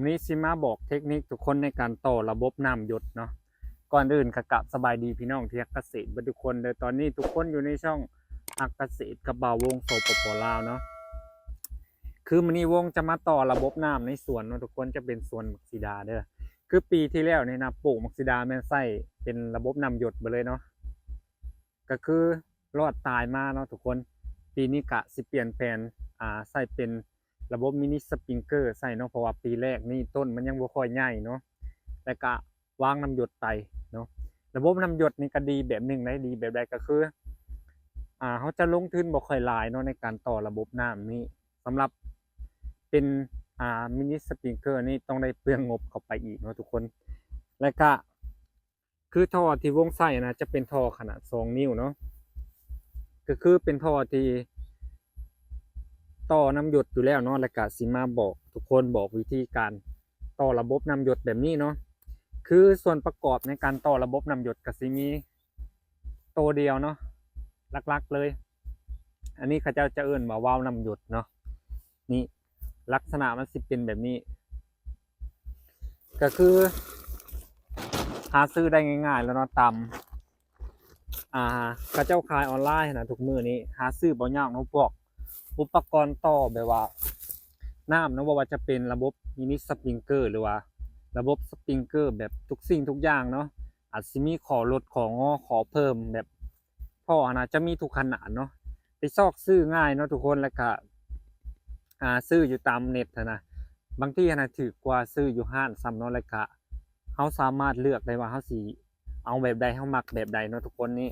นี้ซิมาบอกเทคนิคทุกคนในการต่อระบบน้ำหยดเนาะก่อนอื่นกะกะสบายดีพี่น้องที่รักเกษตรบทุกคนเลยตอนนี้ทุกคนอยู่ในช่องอักเกษตรกับบ่าววงโซปปลาวเนาะคือมันนี้วงจะมาต่อระบบน้ำในสวนเนาะทุกคนจะเป็นสวนมักซิดาเด้อคือปีที่แล้วเนี่ยนะปลูกมักซิดาแม่นใส่เป็นระบบน้ำหยดไปเลยเนาะก็คือรอดตายมาเนาะทุกคน ปีนี้กะสิเปลี่ยนแผนอ่าใส่เป็น ระบบมินิสปริงเกอร์ใส่เนาะเพราะว่าปีแรกนี่ต้นมันยังบ่ค่อยใหญ่เนาะแล้วก็วางน้ำหยดไปเนาะระบบน้ำหยดนี่ก็ดีแบบหนึ่งได้ดีแบบใดก็คือ อ่าเขาจะลงทุนบ่ค่อยหลายเนาะในการต่อระบบน้ำนี่สำหรับเป็นอ่ามินิสปริงเกอร์นี่ต้องได้เปลืองงบเข้าไปอีกเนาะทุกคน แล้วก็คือท่อที่วงใส่นะจะเป็นท่อขนาด2นิ้วเนาะก็คือเป็นท่อที่ ต่อน้ำหยดอยู่แล้วเนาะแล้วก็สิมาบอกทุกคนบอกวิธีการต่อระบบน้ำหยดแบบนี้เนาะคือส่วนประกอบในการต่อระบบน้ำหยดก็สิมีตัวเดียวเนาะหลักๆเลย อันนี้เขาเจ้าจะเอิ้นว่าว่าวน้ำหยดเนาะนี่ลักษณะมันสิเป็นแบบนี้ ก็คือ หาซื้อได้ง่าย ๆ แล้วเนาะตามอ่าข้าเจ้าขายออนไลน์นะทุกมือนี้ หาซื้อบ่ยากเนาะพวก อุปกรณ์ต่อแบบว่าน้ำนาะว่าจะเป็นระบบมินิสปริงเกอร์หรือว่า ระบบสปริงเกอร์แบบทุกสิ่งทุกอย่างเนาะอาจสิมีขอลดของอขอเพิ่มแบบท่อนะจะมีทุกขนาดเนาะไปซอกซื้อง่ายเนาะทุกคนแล้วก็อ่าซื้ออยู่ตามเน็ตนนะบางที่นะถือกว่าซื้ออยู่ห้านซ้ำเนาะแล้วก็เขาสามารถเลือกได้ว่าเขาสิเอาแบบใดเขามักแบบใดเนาะทุกคนนี่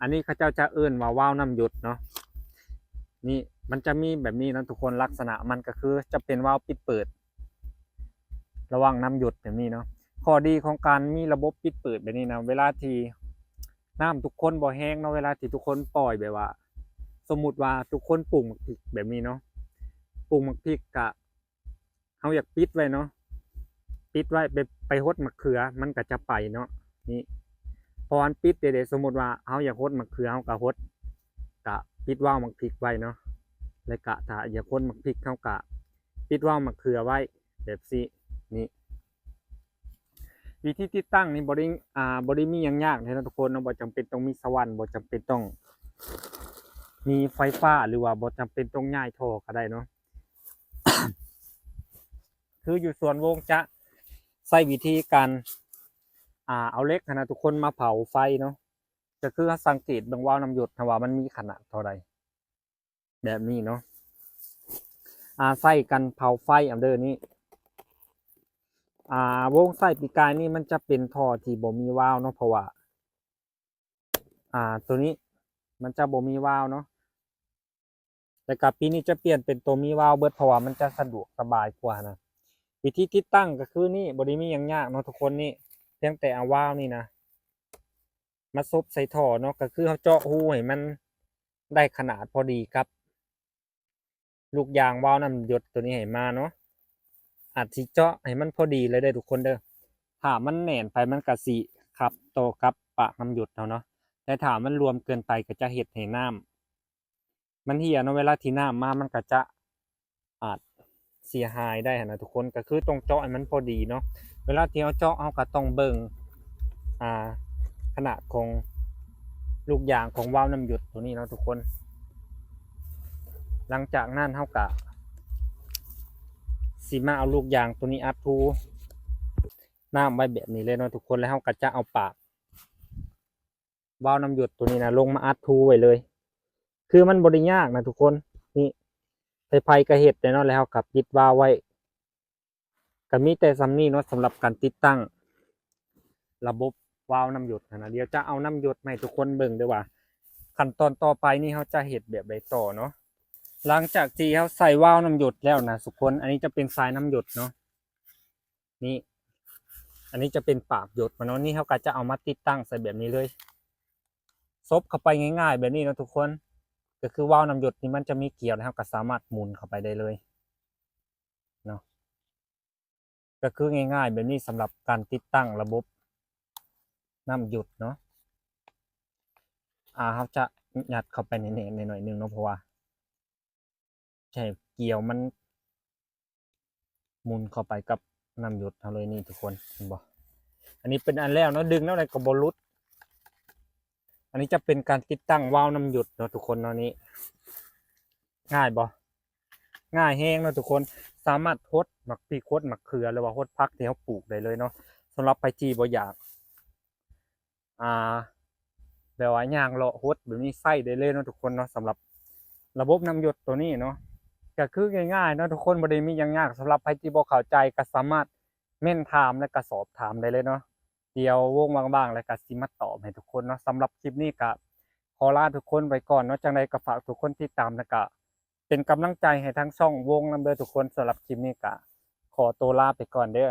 อันนี้เขาเจ้าจะเอื้นว่าว่าวน้ำหยดเนาะ นี่มันจะมีแบบนี้นะทุกคนลักษณะมันก็คือจะเป็นว่าวปิดเปิด ระว่างน้ำหยดแบบนี้เนาะข้อดีของการมีระบบปิดเปิดแบบนี้นะเวลาที่น้ำทุกคนบ่แห้งเนาะเวลาที่ทุกคนปล่อยแบบว่า สมมติว่าทุกคนปลูกหมักพริกแบบนี้เนาะปลูกหมักพริกกะเขาอยากปิดไว้เนาะปิดไว้ไปไปหดมะเขือมันก็จะไปเนาะนี่พออันปิดเด็ดๆสมมติว่าเขาอยากหดมะเขือเขาก็หด กะปิดว่าวมะพริกไว้เนาะแล้วกะถ้าอย่ากหดมะพริกเข้ากะ ปิดว่าวมะเขือไว้แบบนี้นี่วิธีติดตั้งนี่บริอ่าบริมียังยากเลยนะทุกคนเนาะบ่จำเป็นต้องมีสว่านบ่จำเป็นต้อง มีไฟฟ้าหรือว่าบ่จำเป็นต้องย้ายท่อก็ได้เนาะคืออยู่ส่วนวงจะใช้วิธีการอ่าเอาเล็กนะทุกคนมาเผาไฟเนาะ ก็คือสังเกตเบางว่าวน้ำหยดนะว่ามันมีขนาดเท่าใดแบบนี้เนาะอ่าใส่กันเผาไฟอันเดอร์นี้อ่าวงใส่ปีกายนี่มันจะเป็นท่อที่บ่มีวาล์วเนาะเพราะว่าอ่าตัวนี้มันจะบ่มีวาล์วเนาะแต่กับปีนี้จะเปลี่ยนเป็นตัวมีวาล์วเบิดเพราะว่ามันจะสะดวกสบายกว่านะวิธีติดตั้งก็คือนี่บริมีอย่างยากเนาะทุกคนนี่เพียงแต่เอาว่าวนี่นะ มาซบใส่ท่อเนาะก็คือเขาเจาะหูให้มันได้ขนาดพอดีครับ ลูกยางว่าวน้ำหยดตัวนี้ให้มาเนาะอาจสิเจาะให้มันพอดีเลยได้ทุกคนเด้อถ้ามันแหน่นไปมันกระสิครับโตกับปากน้ำหยดเอาเนาะแต่ถ้ามันรวมเกินไปก็จะเห็ดให้น้ำมันเหี่ยเนาะเวลาที่น้ำมามันก็จะอาจเสียหายได้นะทุกคนก็คือตรงเจาะให้มันพอดีเนาะเวลาที่เราเจาะเราก็ต้องเบิ่งอ่า ขนาดของลูกยางของว่าวน้ำหยดตัวนี้เนาะทุกคน หลังจากนั้นเราก็สีมาเอาลูกยางตัวนี้อัดทูน้ำไว้แบบนี้เลยเนาะทุกคนแล้วเราก็จะเอาปากว่าวน้ำหยดตัวนี้นะลงมาอัดทูไว้เลย คือมันบริยากนะทุกคนนี่ไฟไฟกระเห็ดเนาะแล้วกับยึดวาวไว้ก็มีแต่ซัมนี่เนาะสำหรับการติดตั้งระบบ วาล์วน้ำหยดนะเดี๋ยวจะเอาน้ำหยดมาให้ทุกคนเบิ่งด้วยว่าขั้นตอนต่อไปนี่เขาจะเห็ดแบบใดต่อเนาะหลังจากที่เขาใส่วาล์วน้ำหยดแล้วนะทุกคน อันนี้จะเป็นสายน้ำหยดเนาะนี่ อันนี้จะเป็นปากหยดมาเนาะนี่เขาก็จะเอามาติดตั้งใส่แบบนี้เลยซบเข้าไปง่าย ๆ แบบนี้นะทุกคน ก็คือวาวน้ำหยดนี่มันจะมีเกลียวนะครับก็สามารถหมุนเข้าไปได้เลยเนาะก็คือง่าย ๆ แบบนี้สำหรับการติดตั้งระบบ น้ำหยุดเนาะอ่าเขาจะยัดเข้าไปในเนในหน่อยหนึงเนาะเพราะว่าใช่เกลียวมันหมุนเข้าไปกับน้ำหยุดเอาเลยนี่ทุกคนเห็นบ่อันนี้เป็นอันแรกเนาะดึงแล้วอะไรก็บรุดอันนี้จะเป็นการติดตั้งวาล์วน้ำหยุดเนาะทุกคนเนาะนี้ง่ายบ่ง่ายแห้งเนาะทุกคนสามารถทดหมักปีโคดหมักเขือหรือว่าทดพักที่เขาปลูกได้เลยเนาะสำหรับไปจีบ่อยาก อ่าแบบว่ายางเลาะฮดแบบนี้ใส่ได้เลยเนาะทุกคนเนาะสำหรับระบบน้ำหยดตัวนี้เนาะก็คือง่ายๆเนาะทุกคนบ่ได้มียังยากสำหรับใครที่บ่เข้าใจก็สามารถเม่นถามและก็สอบถามได้เลยเนาะเดี๋ยววงว่างๆ แล้วก็สิมาตอบให้ทุกคนเนาะสำหรับคลิปนี้ก็ขอลาทุกคนไปก่อนเนาะจังใดก็ฝากทุกคนติดตามแล้วก็เป็นกำลังใจให้ทั้งช่องวงนำเด้อทุกคนสำหรับคลิปนี้ก็ขอตัวลาไปก่อนเด้อ